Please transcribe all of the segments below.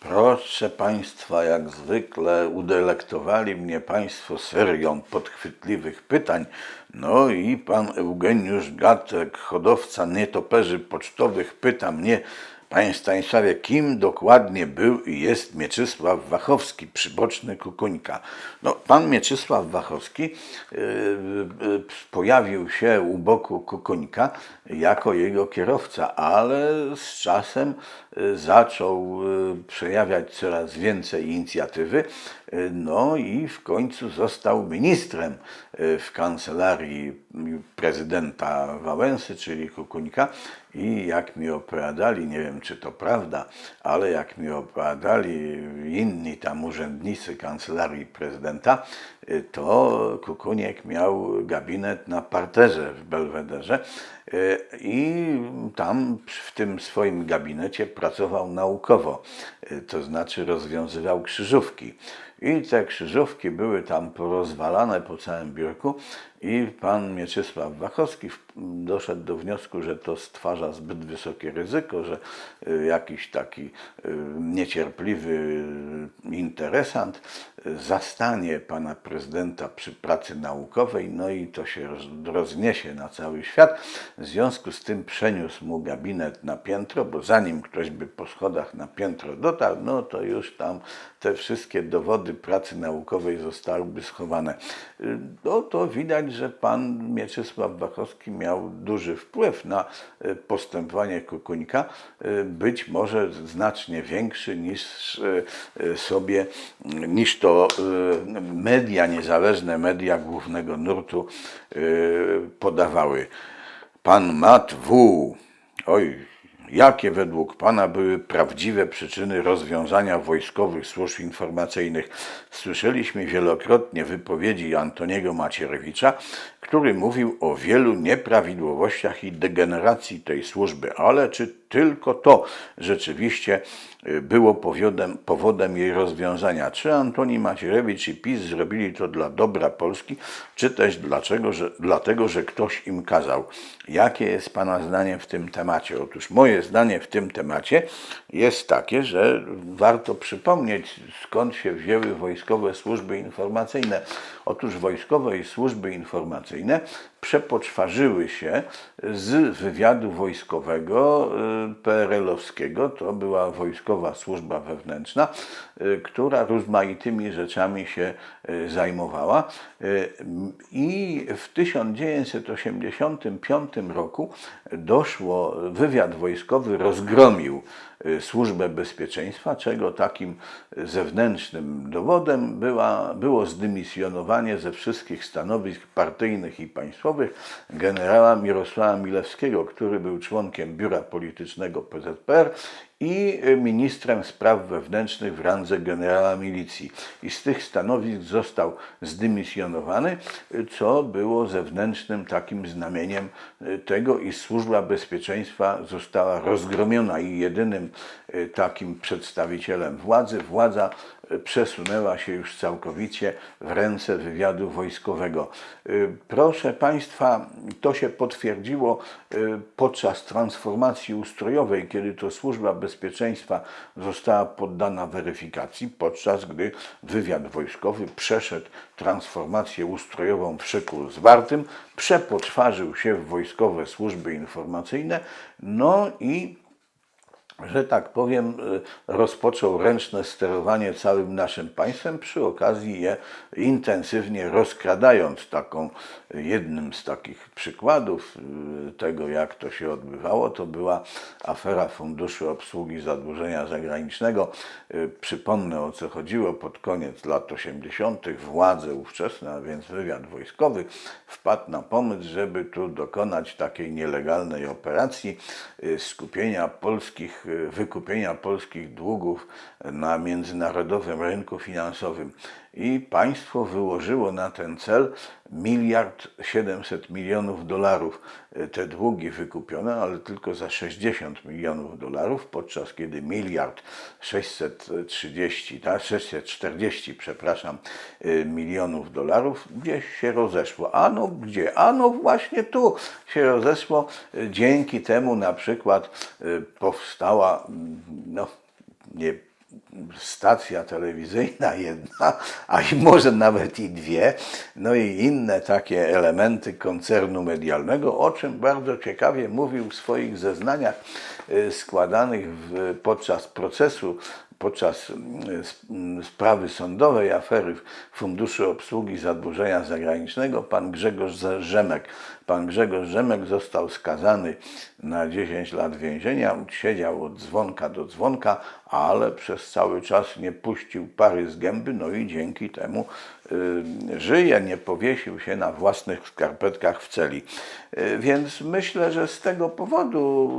Proszę Państwa, jak zwykle udelektowali mnie Państwo serią podchwytliwych pytań. No i pan Eugeniusz Gatek, hodowca nietoperzy pocztowych, pyta mnie, Panie Stanisławie, kim dokładnie był i jest Mieczysław Wachowski, przyboczny Kukuńka? No, pan Mieczysław Wachowski yy, yy, pojawił się u boku Kukuńka jako jego kierowca, ale z czasem yy, zaczął yy, przejawiać coraz więcej inicjatywy, no i w końcu został ministrem yy, w kancelarii prezydenta Wałęsy, czyli Kukuńka. I jak mi opowiadali, nie wiem czy to prawda, ale jak mi opowiadali inni tam urzędnicy kancelarii prezydenta, to Kukuniek miał gabinet na parterze w Belwederze y, i tam w tym swoim gabinecie pracował naukowo, y, to znaczy rozwiązywał krzyżówki. I te krzyżówki były tam porozwalane po całym biurku i pan Mieczysław Wachowski doszedł do wniosku, że to stwarza zbyt wysokie ryzyko, że y, jakiś taki y, niecierpliwy y, interesant zastanie pana prezydenta przy pracy naukowej, no i to się roz- rozniesie na cały świat. W związku z tym przeniósł mu gabinet na piętro, bo zanim ktoś by po schodach na piętro dotarł, no to już tam te wszystkie dowody pracy naukowej zostałyby schowane. No to widać, że pan Mieczysław Wachowski miał duży wpływ na y, postępowanie Kukuńka, y, być może znacznie większy niż y, sobie, niż to media, niezależne media głównego nurtu podawały. Pan Mat W. Oj, Jakie według Pana były prawdziwe przyczyny rozwiązania wojskowych służb informacyjnych? Słyszeliśmy wielokrotnie wypowiedzi Antoniego Macierewicza, który mówił o wielu nieprawidłowościach i degeneracji tej służby, ale czy tylko to rzeczywiście y, było powodem, powodem jej rozwiązania? Czy Antoni Macierewicz i PiS zrobili to dla dobra Polski, czy też dlaczego, że, dlatego, że ktoś im kazał? Jakie jest Pana zdanie w tym temacie? Otóż moje zdanie w tym temacie jest takie, że warto przypomnieć, skąd się wzięły wojskowe służby informacyjne. Otóż wojskowe i służby informacyjne przepoczwarzyły się z wywiadu wojskowego y, PRL-owskiego. To była wojskowa służba wewnętrzna, y, która rozmaitymi rzeczami się y, zajmowała. I w 1985 roku doszło, wywiad wojskowy rozgromił służbę bezpieczeństwa, czego takim zewnętrznym dowodem była, było zdymisjonowanie ze wszystkich stanowisk partyjnych i państwowych generała Mirosława Milewskiego, który był członkiem biura politycznego PZPR i ministrem spraw wewnętrznych w randze generała milicji. I z tych stanowisk został zdymisjonowany, co było zewnętrznym takim znamieniem tego, iż służba bezpieczeństwa została rozgromiona i jedynym y, takim przedstawicielem władzy, władza y, przesunęła się już całkowicie w ręce wywiadu wojskowego. Y, Proszę Państwa, to się potwierdziło podczas transformacji ustrojowej, kiedy to służba bezpieczeństwa została poddana weryfikacji, podczas gdy wywiad wojskowy przeszedł transformację ustrojową w szyku zwartym, przepoczwarzył się w wojskowe służby informacyjne, no i że tak powiem, y, rozpoczął ręczne sterowanie całym naszym państwem, przy okazji je intensywnie rozkradając. Taką, jednym z takich przykładów y, tego, jak to się odbywało, to była afera Funduszu Obsługi Zadłużenia Zagranicznego. Y, Przypomnę o co chodziło. Pod koniec lat 80. władze ówczesne, a więc wywiad wojskowy, wpadł na pomysł, żeby tu dokonać takiej nielegalnej operacji skupienia polskich, wykupienia polskich długów na międzynarodowym rynku finansowym. I państwo wyłożyło na ten cel miliard 700 milionów dolarów. Y, Te długi wykupione, ale tylko za 60 milionów dolarów, podczas kiedy miliard 630, tak, 640, przepraszam, y, milionów dolarów gdzieś się rozeszło. A no gdzie? A no właśnie tu się rozeszło. Y, Dzięki temu na przykład powstała, mm, no nie stacja telewizyjna jedna, a i może nawet i dwie, no i inne takie elementy koncernu medialnego, o czym bardzo ciekawie mówił w swoich zeznaniach y, składanych w, podczas procesu podczas sp- mm, sprawy sądowej afery Funduszu Obsługi Zadłużenia Zagranicznego pan Grzegorz Rzemek. Pan Grzegorz Rzemek został skazany na 10 lat więzienia, siedział od dzwonka do dzwonka, ale przez cały czas nie puścił pary z gęby, no i dzięki temu y, żyje, nie powiesił się na własnych skarpetkach w celi. Y, Więc myślę, że z tego powodu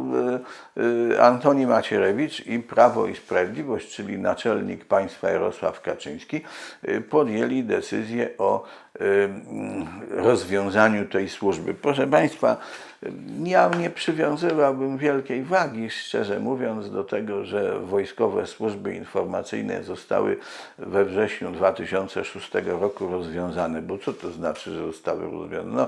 y, y, Antoni Macierewicz i Prawo i Sprawiedliwość, czyli naczelnik państwa Jarosław Kaczyński, y, podjęli decyzję o rozwiązaniu tej służby. Proszę Państwa, ja nie przywiązywałbym wielkiej wagi, szczerze mówiąc, do tego, że wojskowe służby informacyjne zostały we wrześniu 2006 roku rozwiązane. Bo co to znaczy, że zostały rozwiązane? No,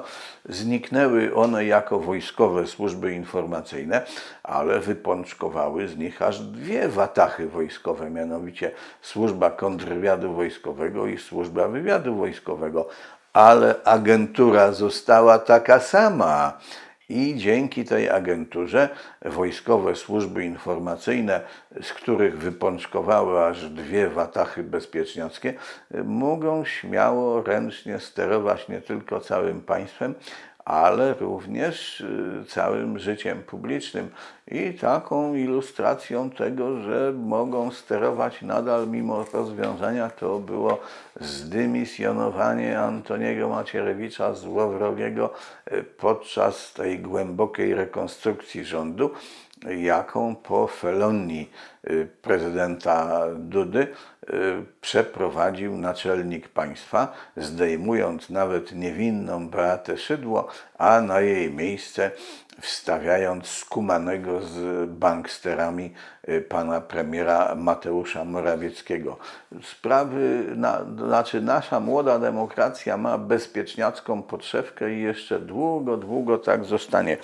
zniknęły one jako wojskowe służby informacyjne, ale wypączkowały z nich aż dwie watachy wojskowe, mianowicie służba kontrwywiadu wojskowego i służba wywiadu wojskowego. Ale agentura została taka sama. I dzięki tej agenturze wojskowe służby informacyjne, z których wypączkowały aż dwie watachy bezpieczniackie, mogą śmiało ręcznie sterować nie tylko całym państwem, ale również y, całym życiem publicznym. I taką ilustracją tego, że mogą sterować nadal mimo rozwiązania, to było zdymisjonowanie Antoniego Macierewicza złowrogiego y, podczas tej głębokiej rekonstrukcji rządu, jaką po felonii y, prezydenta Dudy y, przeprowadził naczelnik państwa, zdejmując nawet niewinną Beatę Szydło, a na jej miejsce wstawiając skumanego z banksterami y, pana premiera Mateusza Morawieckiego. Sprawy, na, znaczy nasza młoda demokracja ma bezpieczniacką podszewkę i jeszcze długo, długo tak zostanie.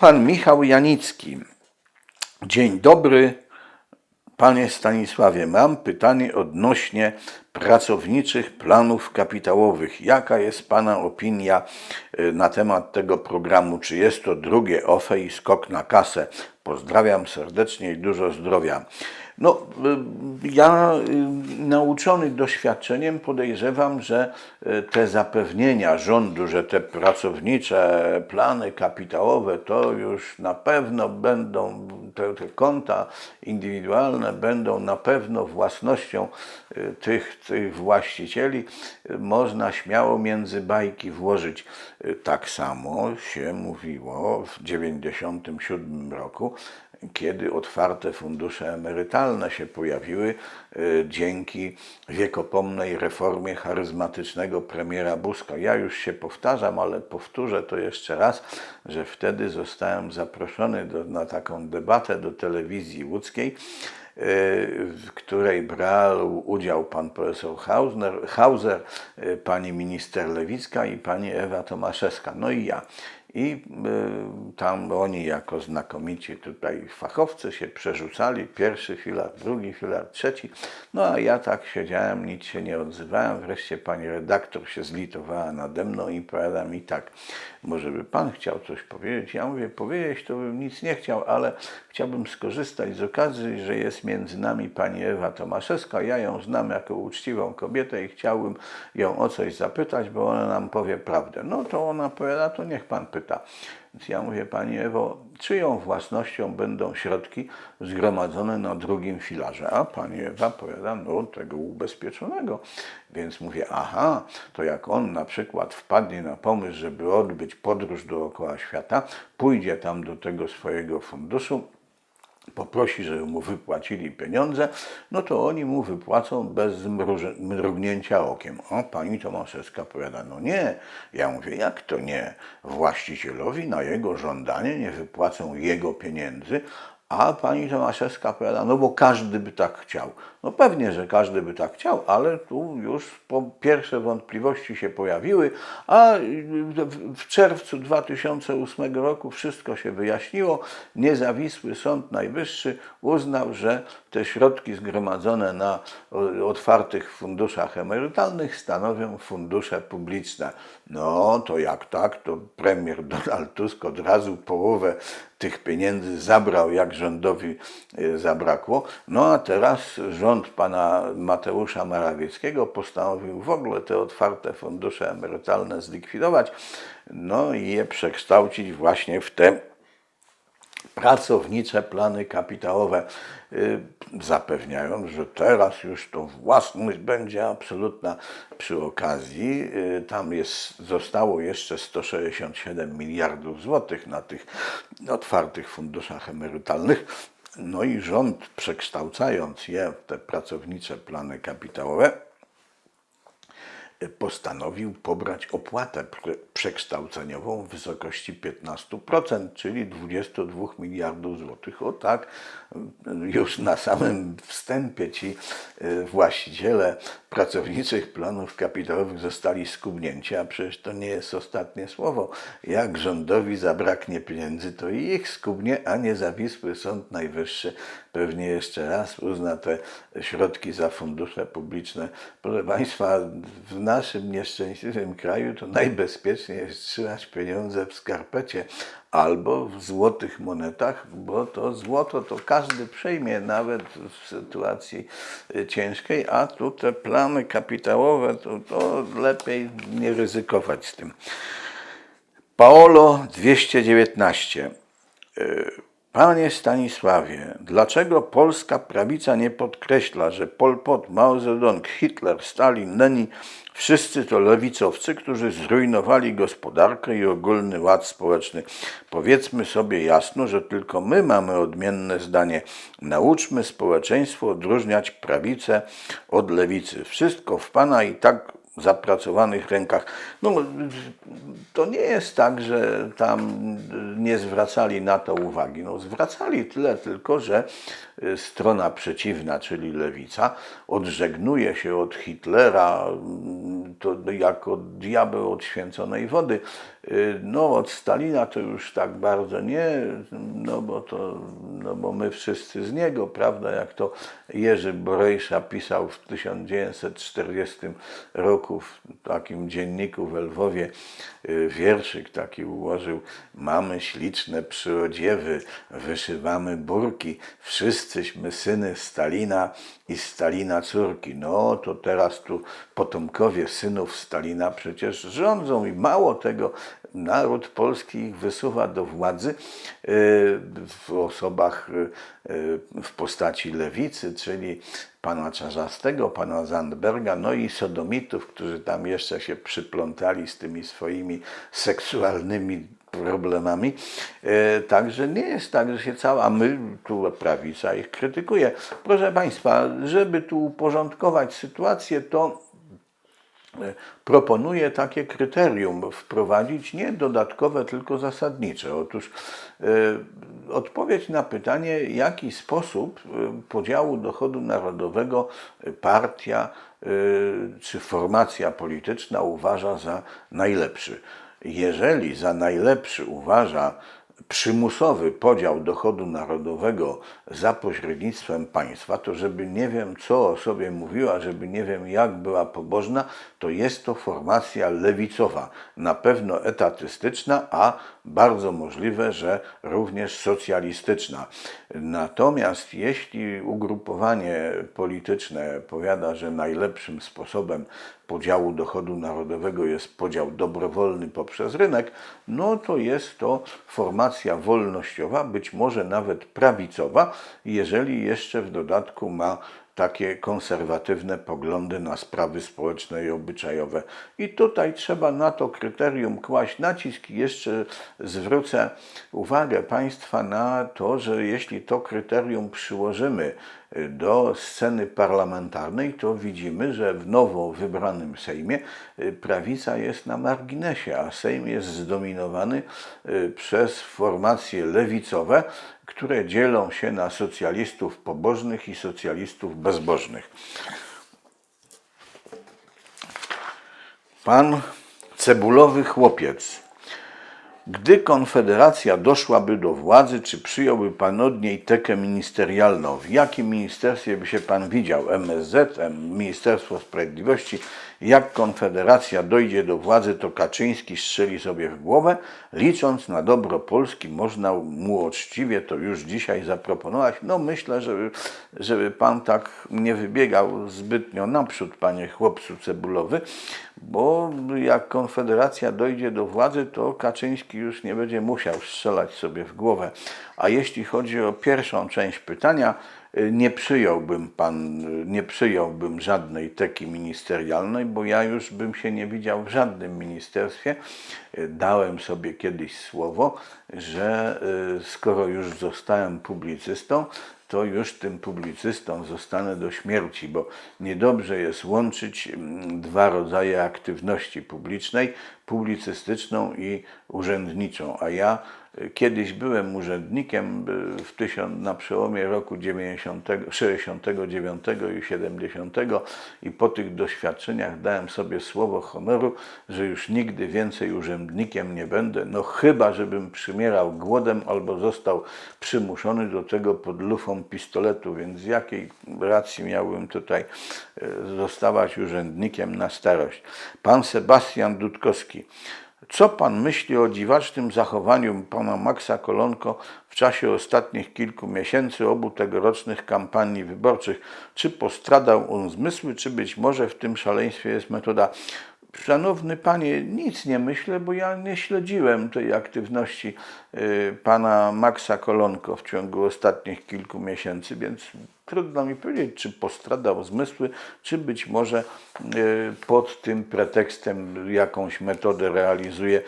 Pan Michał Janicki. Dzień dobry. Panie Stanisławie, mam pytanie odnośnie pracowniczych planów kapitałowych. Jaka jest Pana opinia y, na temat tego programu? Czy jest to drugie OFE i skok na kasę? Pozdrawiam serdecznie i dużo zdrowia. No, y, ja y, nauczony doświadczeniem podejrzewam, że y, te zapewnienia rządu, że te pracownicze plany kapitałowe to już na pewno będą, te, te konta indywidualne będą na pewno własnością tych, tych właścicieli, można śmiało między bajki włożyć. Tak samo się mówiło w 1997 roku, kiedy otwarte fundusze emerytalne się pojawiły y, dzięki wiekopomnej reformie charyzmatycznego premiera Buzka. Ja już się powtarzam, ale powtórzę to jeszcze raz, że wtedy zostałem zaproszony do, na taką debatę do telewizji łódzkiej, y, w której brał udział pan profesor Hauser, y, pani minister Lewicka i pani Ewa Tomaszewska, no i ja. I y, tam oni jako znakomici tutaj fachowcy się przerzucali, pierwszy filar, drugi filar, trzeci. No a ja tak siedziałem, nic się nie odzywałem. Wreszcie pani redaktor się zlitowała nade mną i powiada mi tak, może by pan chciał coś powiedzieć? Ja mówię, powiedzieć to bym nic nie chciał, ale chciałbym skorzystać z okazji, że jest między nami pani Ewa Tomaszewska. Ja ją znam jako uczciwą kobietę i chciałbym ją o coś zapytać, bo ona nam powie prawdę. No to ona powiada, to niech pan pyta. Więc ja mówię, Pani Ewo, czyją własnością będą środki zgromadzone na drugim filarze? A Pani Ewa powiada, no tego ubezpieczonego. Więc mówię, aha, to jak on na przykład wpadnie na pomysł, żeby odbyć podróż dookoła świata, pójdzie tam do tego swojego funduszu, poprosi, żeby mu wypłacili pieniądze, no to oni mu wypłacą bez mrugnięcia okiem. O, pani Tomaszewska powiada, no nie. Ja mówię, jak to nie? Właścicielowi na jego żądanie nie wypłacą jego pieniędzy, A pani Tomaszewska powiada, no bo każdy by tak chciał. No pewnie, że każdy by tak chciał, ale tu już pierwsze wątpliwości się pojawiły, a w czerwcu 2008 roku wszystko się wyjaśniło. Niezawisły Sąd Najwyższy uznał, że te środki zgromadzone na otwartych funduszach emerytalnych stanowią fundusze publiczne. No to jak tak, to premier Donald Tusk od razu połowę tych pieniędzy zabrał, jak rządowi y, zabrakło. No a teraz rząd pana Mateusza Morawieckiego postanowił w ogóle te otwarte fundusze emerytalne zlikwidować, no i je przekształcić właśnie w te pracownicze plany kapitałowe y, zapewniają, że teraz już to własność będzie absolutna. Przy okazji y, tam jest, zostało jeszcze 167 miliardów złotych na tych otwartych funduszach emerytalnych. No i rząd przekształcając je w te pracownicze plany kapitałowe, postanowił pobrać opłatę przekształceniową w wysokości 15%, czyli 22 miliardów złotych. O tak, już na samym wstępie ci e, właściciele pracowniczych planów kapitałowych zostali skubnięci, a przecież to nie jest ostatnie słowo. Jak rządowi zabraknie pieniędzy, to i ich skubnie, a niezawisły Sąd Najwyższy pewnie jeszcze raz uzna te środki za fundusze publiczne. Proszę Państwa, w naszym nieszczęśliwym kraju to najbezpieczniej jest trzymać pieniądze w skarpecie albo w złotych monetach, bo to złoto to każdy przejmie, nawet w sytuacji ciężkiej, a tu te plany kapitałowe to, to lepiej nie ryzykować z tym. Paolo 219. Panie Stanisławie, dlaczego polska prawica nie podkreśla, że Pol Pot, Mao Zedong, Hitler, Stalin, Lenin wszyscy to lewicowcy, którzy zrujnowali gospodarkę i ogólny ład społeczny? Powiedzmy sobie jasno, że tylko my mamy odmienne zdanie. Nauczmy społeczeństwo odróżniać prawicę od lewicy. Wszystko w Pana i tak zapracowanych rękach. No, to nie jest tak, że tam nie zwracali na to uwagi. No, zwracali tyle tylko, że y, strona przeciwna, czyli lewica, odżegnuje się od Hitlera to jako diabeł od święconej wody. Y, no, od Stalina to już tak bardzo nie, no bo, to, no bo my wszyscy z niego, prawda, jak to Jerzy Borejsza pisał w 1940 roku w takim dzienniku w Lwowie, y, wierszyk taki ułożył, mamy śliczne przyodziewy, wyszywamy burki, wszyscyśmy syny Stalina i Stalina córki. No to teraz tu potomkowie synów Stalina przecież rządzą i mało tego, naród polski ich wysuwa do władzy y, w osobach y, w postaci lewicy, czyli pana Czarzastego, pana Zandberga, no i sodomitów, którzy tam jeszcze się przyplątali z tymi swoimi seksualnymi problemami. E, także nie jest tak, że się cała my, tu prawica ich krytykuje. Proszę Państwa, żeby tu uporządkować sytuację, to e, proponuję takie kryterium wprowadzić, nie dodatkowe, tylko zasadnicze. Otóż y, odpowiedź na pytanie, jaki sposób podziału dochodu narodowego partia czy formacja polityczna uważa za najlepszy jeżeli za najlepszy uważa przymusowy podział dochodu narodowego za pośrednictwem państwa, to żeby nie wiem co o sobie mówiła, żeby nie wiem jak była pobożna, to jest to formacja lewicowa, na pewno etatystyczna, a bardzo możliwe, że również socjalistyczna. Natomiast jeśli ugrupowanie polityczne powiada, że najlepszym sposobem podziału dochodu narodowego jest podział dobrowolny poprzez rynek, no to jest to formacja wolnościowa, być może nawet prawicowa, jeżeli jeszcze w dodatku ma takie konserwatywne poglądy na sprawy społeczne i obyczajowe. I tutaj trzeba na to kryterium kłaść nacisk jeszcze zwrócę uwagę Państwa na to, że jeśli to kryterium przyłożymy do sceny parlamentarnej, to widzimy, że w nowo wybranym Sejmie y, prawica jest na marginesie, a Sejm jest zdominowany y, przez formacje lewicowe, które dzielą się na socjalistów pobożnych i socjalistów bezbożnych. Pan cebulowy chłopiec. Gdy Konfederacja doszłaby do władzy, czy przyjąłby pan od niej tekę ministerialną? W jakim ministerstwie by się pan widział? MSZ, Ministerstwo Sprawiedliwości? Jak Konfederacja dojdzie do władzy, to Kaczyński strzeli sobie w głowę. Licząc na dobro Polski, można mu uczciwie to już dzisiaj zaproponować. No myślę, żeby, żeby pan tak nie wybiegał zbytnio naprzód, panie chłopcu cebulowy, bo jak Konfederacja dojdzie do władzy, to Kaczyński już nie będzie musiał strzelać sobie w głowę. A jeśli chodzi o pierwszą część pytania, y, nie przyjąłbym pan, y, nie przyjąłbym żadnej teki ministerialnej, bo ja już bym się nie widział w żadnym ministerstwie. Y, Dałem sobie kiedyś słowo, że skoro już zostałem publicystą, to już tym publicystą zostanę do śmierci, bo niedobrze jest łączyć mm, dwa rodzaje aktywności publicznej, publicystyczną i urzędniczą. A ja y, kiedyś byłem urzędnikiem y, w tysiąc, na przełomie roku 90, 69 i 70 i po tych doświadczeniach dałem sobie słowo honoru, że już nigdy więcej urzędnikiem nie będę, no chyba, żebym przymierał głodem albo został przymuszony do tego pod lufą pistoletu, więc z jakiej racji miałbym tutaj e, zostawać urzędnikiem na starość. Pan Sebastian Dudkowski. Co pan myśli o dziwacznym zachowaniu pana Maxa Kolonko w czasie ostatnich kilku miesięcy obu tegorocznych kampanii wyborczych? Czy postradał on zmysły, czy być może w tym szaleństwie jest metoda? Szanowny panie, nic nie myślę, bo ja nie śledziłem tej aktywności y, pana Maxa Kolonko w ciągu ostatnich kilku miesięcy, więc trudno mi powiedzieć, czy postradał zmysły, czy być może y, pod tym pretekstem jakąś metodę realizuje.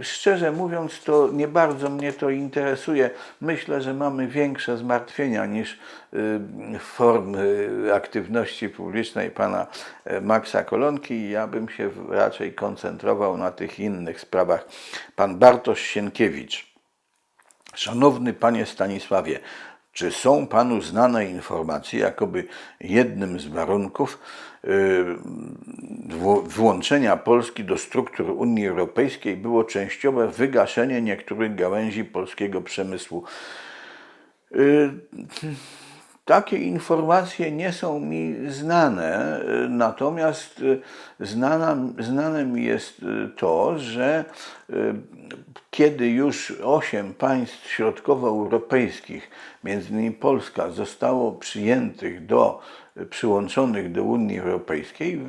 Szczerze mówiąc, to nie bardzo mnie to interesuje. Myślę, że mamy większe zmartwienia niż y, formy aktywności publicznej pana e, Maxa Kolonki ja bym się raczej koncentrował na tych innych sprawach. Pan Bartosz Sienkiewicz. Szanowny panie Stanisławie, czy są panu znane informacje, jakoby jednym z warunków y, wło- włączenia Polski do struktur Unii Europejskiej było częściowe wygaszenie niektórych gałęzi polskiego przemysłu? Takie informacje nie są mi znane, y, natomiast y, znana, znane mi jest y, to, że kiedy już osiem państw środkowoeuropejskich, między innymi Polska, zostało przyjętych do, przyłączonych do Unii Europejskiej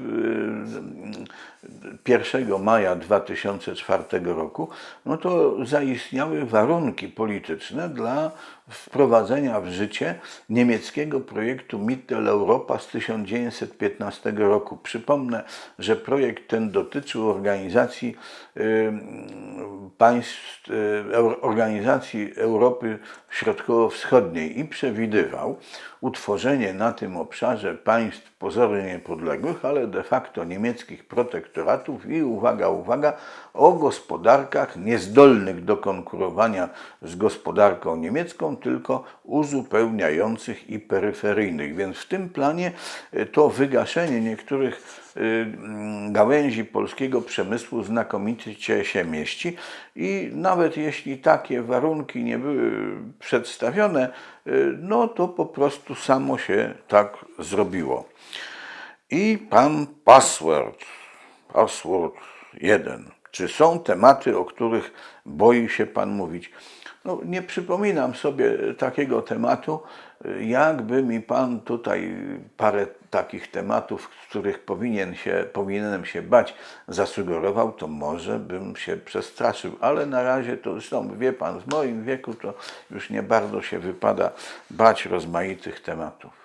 1 maja 2004 roku, no to zaistniały warunki polityczne dla wprowadzenia w życie niemieckiego projektu Mitteleuropa z 1915 roku. Przypomnę, że projekt ten dotyczył organizacji y, państw, y, organizacji Europy Środkowo-Wschodniej i przewidywał utworzenie na tym obszarze państw pozornie niepodległych, ale de facto niemieckich protektoratów i uwaga, uwaga, o gospodarkach niezdolnych do konkurowania z gospodarką niemiecką, tylko uzupełniających i peryferyjnych. Więc w tym planie y, to wygaszenie niektórych gałęzi polskiego przemysłu znakomicie się mieści i nawet jeśli takie warunki nie były przedstawione, y, no to po prostu samo się tak zrobiło. I pan Password, Password 1. Czy są tematy, o których boi się pan mówić? No, nie przypominam sobie takiego tematu. Jakby mi pan tutaj parę takich tematów, których powinien się, powinienem się bać, zasugerował, to może bym się przestraszył. Ale na razie to zresztą, wie pan, w moim wieku to już nie bardzo się wypada bać rozmaitych tematów.